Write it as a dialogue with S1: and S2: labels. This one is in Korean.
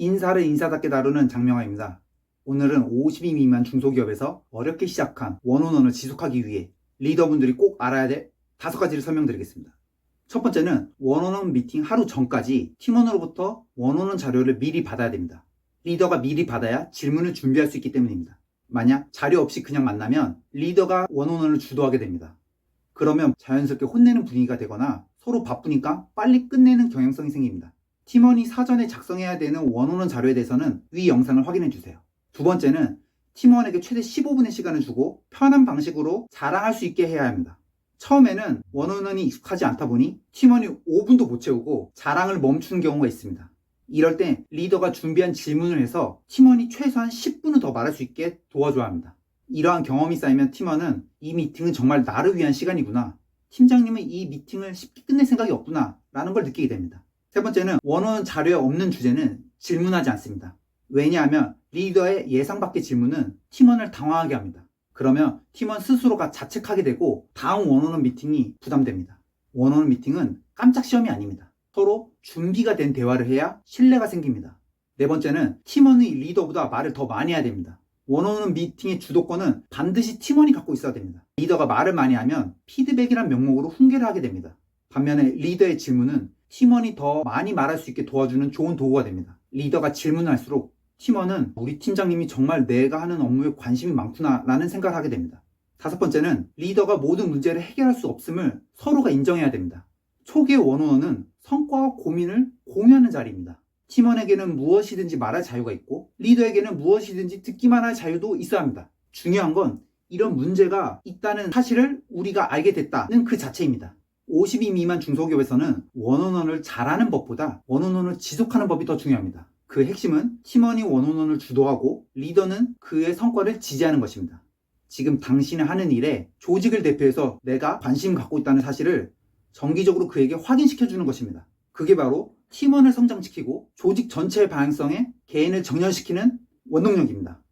S1: 인사를 인사답게 다루는 장명화입니다. 오늘은 50인 미만 중소기업에서 어렵게 시작한 원온원을 지속하기 위해 리더분들이 꼭 알아야 될 다섯 가지를 설명드리겠습니다. 첫 번째는 원온원 미팅 하루 전까지 팀원으로부터 원온원 자료를 미리 받아야 됩니다. 리더가 미리 받아야 질문을 준비할 수 있기 때문입니다. 만약 자료 없이 그냥 만나면 리더가 원온원을 주도하게 됩니다. 그러면 자연스럽게 혼내는 분위기가 되거나 서로 바쁘니까 빨리 끝내는 경향성이 생깁니다. 팀원이 사전에 작성해야 되는 원원원 자료에 대해서는 위 영상을 확인해 주세요. 두 번째는 팀원에게 최대 15분의 시간을 주고 편한 방식으로 자랑할 수 있게 해야 합니다. 처음에는 원원원이 익숙하지 않다 보니 팀원이 5분도 못 채우고 자랑을 멈추는 경우가 있습니다. 이럴 때 리더가 준비한 질문을 해서 팀원이 최소한 10분은 더 말할 수 있게 도와줘야 합니다. 이러한 경험이 쌓이면 팀원은 이 미팅은 정말 나를 위한 시간이구나. 팀장님은 이 미팅을 쉽게 끝낼 생각이 없구나. 라는 걸 느끼게 됩니다. 세 번째는 원원 자료에 없는 주제는 질문하지 않습니다. 왜냐하면 리더의 예상 밖의 질문은 팀원을 당황하게 합니다. 그러면 팀원 스스로가 자책하게 되고 다음 원원원 미팅이 부담됩니다. 원원원 미팅은 깜짝 시험이 아닙니다. 서로 준비가 된 대화를 해야 신뢰가 생깁니다. 네 번째는 팀원이 리더보다 말을 더 많이 해야 됩니다. 원어원 미팅의 주도권은 반드시 팀원이 갖고 있어야 됩니다. 리더가 말을 많이 하면 피드백이란 명목으로 훈계를 하게 됩니다. 반면에 리더의 질문은 팀원이 더 많이 말할 수 있게 도와주는 좋은 도구가 됩니다. 리더가 질문을 할수록 팀원은 우리 팀장님이 정말 내가 하는 업무에 관심이 많구나 라는 생각을 하게 됩니다. 다섯 번째는 리더가 모든 문제를 해결할 수 없음을 서로가 인정해야 됩니다. 초기의 원어원은 성과와 고민을 공유하는 자리입니다. 팀원에게는 무엇이든지 말할 자유가 있고 리더에게는 무엇이든지 듣기만 할 자유도 있어야 합니다. 중요한 건 이런 문제가 있다는 사실을 우리가 알게 됐다는 그 자체입니다. 50인 미만 중소기업에서는 원원원을 잘하는 법보다 원원원을 지속하는 법이 더 중요합니다. 그 핵심은 팀원이 원원원을 주도하고 리더는 그의 성과를 지지하는 것입니다. 지금 당신이 하는 일에 조직을 대표해서 내가 관심 갖고 있다는 사실을 정기적으로 그에게 확인시켜주는 것입니다. 그게 바로 팀원을 성장시키고 조직 전체의 방향성에 개인을 정렬시키는 원동력입니다.